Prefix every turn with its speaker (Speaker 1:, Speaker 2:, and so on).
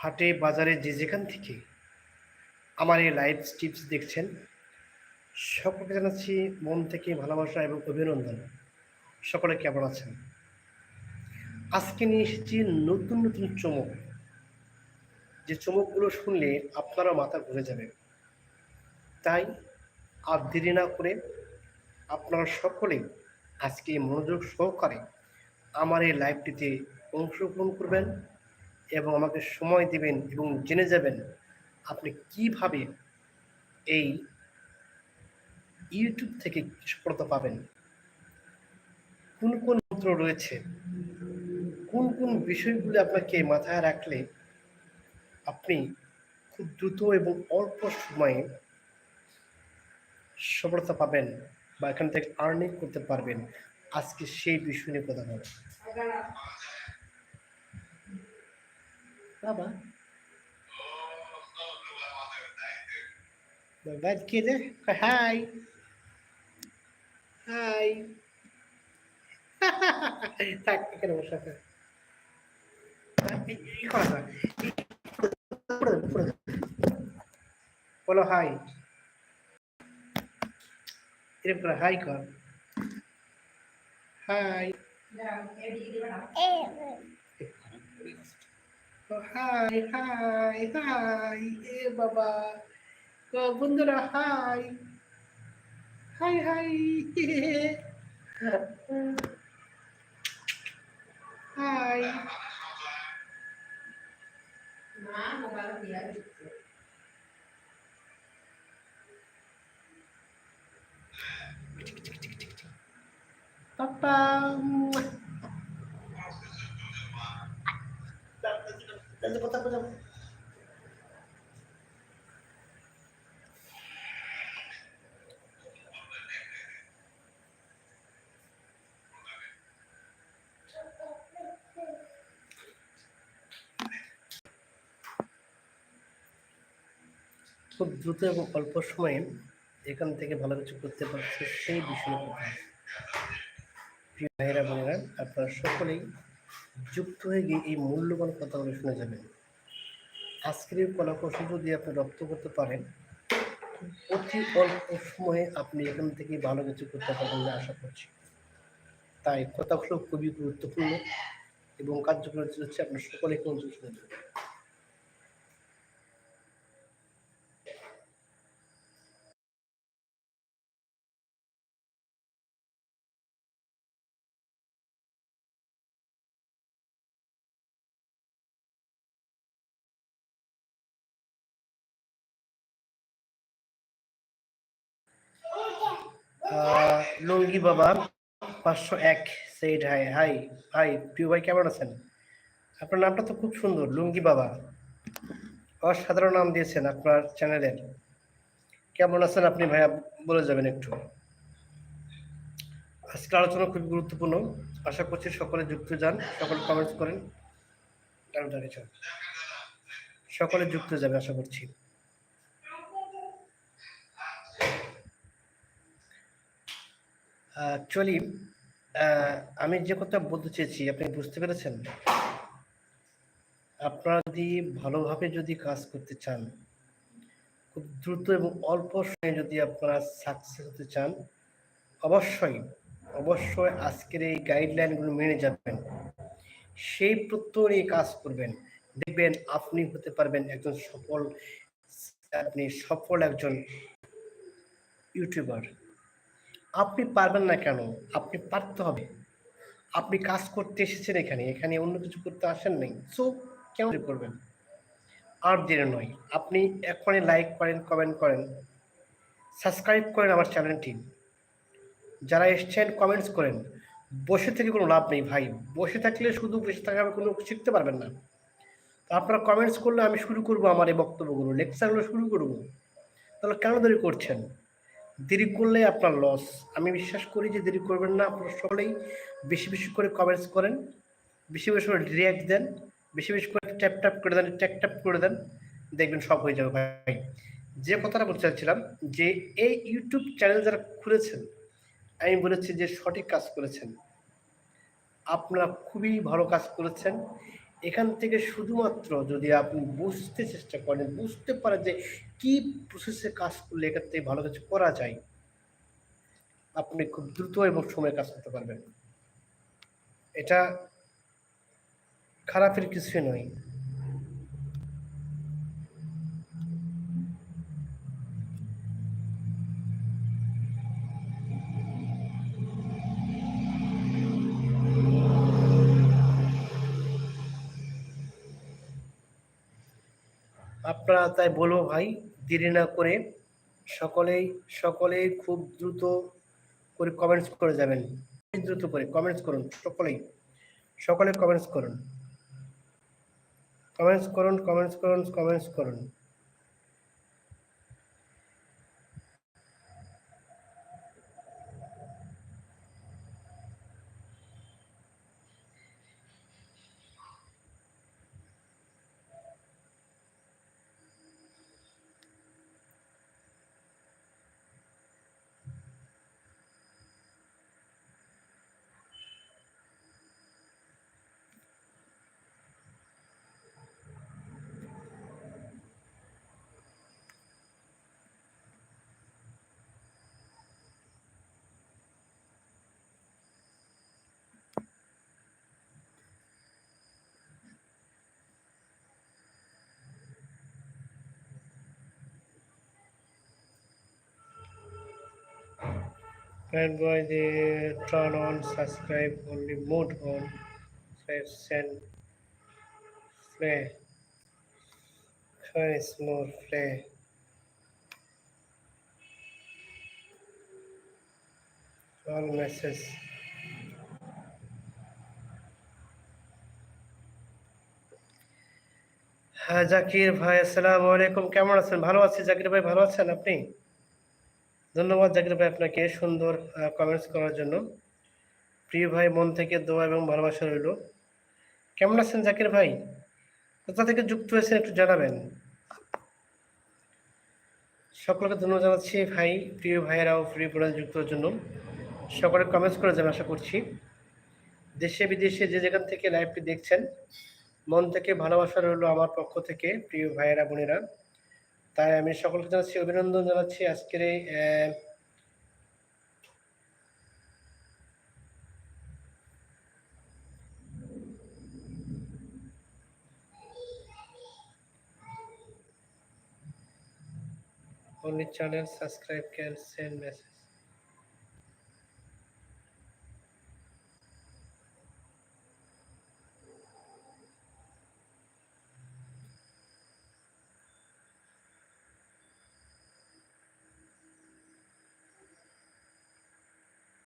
Speaker 1: হাটে, বাজারে যে যেখান থেকে আমার এই লাইভ টিপস দেখছেন, সকলকে জানাচ্ছি মন থেকে ভালোবাসা এবং অভিনন্দন। সকলে কেমন আছেন? আজকে নিয়ে এসেছি নতুন নতুন চমক। যে চমকগুলো শুনলে আপনারা মাথা ঘুরে যাবে। তাই আর দেরি না করে আপনারা সকলেই আজকে মনোযোগ সহকারে আমার এই লাইভটিতে অংশগ্রহণ করবেন। এবং আমাকে সময় দেবেন এবং জেনে যাবেন আপনি কীভাবে এই ইউটিউব থেকে সফলতা পাবেন। কোন কোন মন্ত্র রয়েছে? কোন কোন বিষয়গুলি আপনাকে মাথায় রাখলে আপনি খুব দ্রুত এবং অল্প সময়ে সফলতা পাবেন বা এখান থেকে আর্নিং করতে পারবেন? আজকে সেই বিষয় নিয়ে কথা বলব। বাবা বাবা কে রে হাই হাই থাক এখানে বসে আছে এই করা যায়। উপরে দাও, উপরে দাও। বলো হাই এরকম করে হাই কর হাই হাই হাই হাই এ বাবা ও বন্ধুরা হাই হাই হাই হাই পাপা কথা বলো খুব দ্রুত এবং অল্প সময়ে এখান থেকে ভালো কিছু করতে পারছে সেই বিষয়ে কথা। ভাইয়েরা, বোনেরা, আপনারা সকলেই যুক্ত হয়ে গিয়ে এই মূল্যবান কথাগুলো শুনে যাবেন। আজকের এই কলাকৌশল যদি আপনি রপ্ত করতে পারেন, অতি অল্প সময়ে আপনি এখান থেকে ভালো কিছু করতে পারবেন বলে আশা করছি। তাই কথাগুলো খুবই গুরুত্বপূর্ণ এবং কার্যকরী হচ্ছে আপনার সকলে কোন লুঙ্গি বাবা, পাঁচশো এক সেইড হাই হাই হাই প্রিয় ভাই কেমন আছেন? আপনার নামটা তো খুব সুন্দর, লুঙ্গি বাবা। অসাধারণ নাম দিয়েছেন আপনার চ্যানেলের কেমন আছেন আপনি ভাইয়া? বলে যাবেন একটু। আজকের আলোচনা খুব গুরুত্বপূর্ণ। আশা করছি সকলে যুক্ত যান, সকলে কমেন্টস করেন। সকলে যুক্ত যাবে, আশা করছি। অ্যাকচুয়ালি আমি যে কথা বলতে চেয়েছি, আপনি বুঝতে পেরেছেন? আপনারা যদি ভালোভাবে যদি কাজ করতে চান, খুব দ্রুত এবং অল্প সময়ে যদি আপনারা সাকসেস হতে চান, অবশ্যই অবশ্যই আজকের এই গাইডলাইনগুলো মেনে যাবেন। সেই প্রত্যয় নিয়ে কাজ করবেন। দেখবেন আপনি হতে পারবেন একজন সফল, আপনি সফল একজন ইউটিউবার আপনি পারবেন না কেন? আপনি পারতে হবে। আপনি কাজ করতে এসেছেন এখানে এখানে অন্য কিছু করতে আসেন নাই। সো কেন করবেন? আর দেরি নয়। আপনি এখনই লাইক করেন কমেন্ট করেন সাবস্ক্রাইব করেন আমার চ্যানেলটি যারা এসছেন কমেন্টস করেন। বসে থেকে কোনো লাভ নেই ভাই। বসে থাকলে শুধু বসে থাকা কোনো শিখতে পারবেন না। আপনারা কমেন্টস করলে আমি শুরু করব আমার এই বক্তব্যগুলো। লেকচারগুলো শুরু করব। তাহলে কেন দেরি করছেন? দেরি করলে আপনার লস আমি বিশ্বাস করি যে দেরি করবেন না, আপনারা সকলেই বেশি বেশি করে কমেন্টস করেন, বেশি বেশি করে রিয়াক্ট দেন, বেশি বেশি করে ট্যাপ ট্যাপ করে দেন ট্যাপ ট্যাপ করে দেন, দেখবেন সব হয়ে যাবে ভাই। যে কথাটা বলতে চাচ্ছিলাম যে এই ইউটিউব চ্যানেল যারা খুলেছেন, আমি বলেছি যে সঠিক কাজ করেছেন। আপনারা খুবই ভালো কাজ করেছেন। এখান থেকে শুধুমাত্র যদি আপনি বুঝতে চেষ্টা করেন, বুঝতে পারেন যে কি প্রসেসে কাজ করলে এখান থেকে ভালো কিছু করা যায়, আপনি খুব দ্রুত এবং সময় কাজ করতে পারবেন। এটা খারাপের কিছুই নয়। আপনারা তাই বলব ভাই, দেরি না করে সকলেই সকলেই খুব দ্রুত করে কমেন্টস করে যাবেন। দ্রুত করে কমেন্টস করুন, সকলেই। সকলে কমেন্টস করুন। কমেন্টস করুন কমেন্টস করুন কমেন্টস করুন। And by the turn on subscribe only mode on send play is more play all message হ্যাঁ জাকির ভাই আসসালামু আলাইকুম কেমন আছেন ভালো আছি জাকির ভাই ভালো আছেন আপনি ধন্যবাদ জাকির ভাই আপনাকে সুন্দর কমেন্টস করার জন্য। প্রিয় ভাই, মন থেকে দোয়া এবং ভালোবাসা রইল। কেমন আছেন জাকির ভাই? কোথা থেকে যুক্ত হয়েছেন একটু জানাবেন। সকলকে ধন্যবাদ জানাচ্ছি ভাই, প্রিয় ভাইয়েরাও, প্রিয় বোনের যুক্ত হওয়ার জন্য। সকলে কমেন্টস করে যাবেন আশা করছি। দেশে, বিদেশে যে যেখান থেকে লাইভটি দেখছেন, মন থেকে ভালোবাসা রইল আমার পক্ষ থেকে, প্রিয় ভাইয়েরা, বোনেরা। তাই আমি সকলকে জানাচ্ছি অভিনন্দন জানাচ্ছি আজকের এই channel subscribe can send message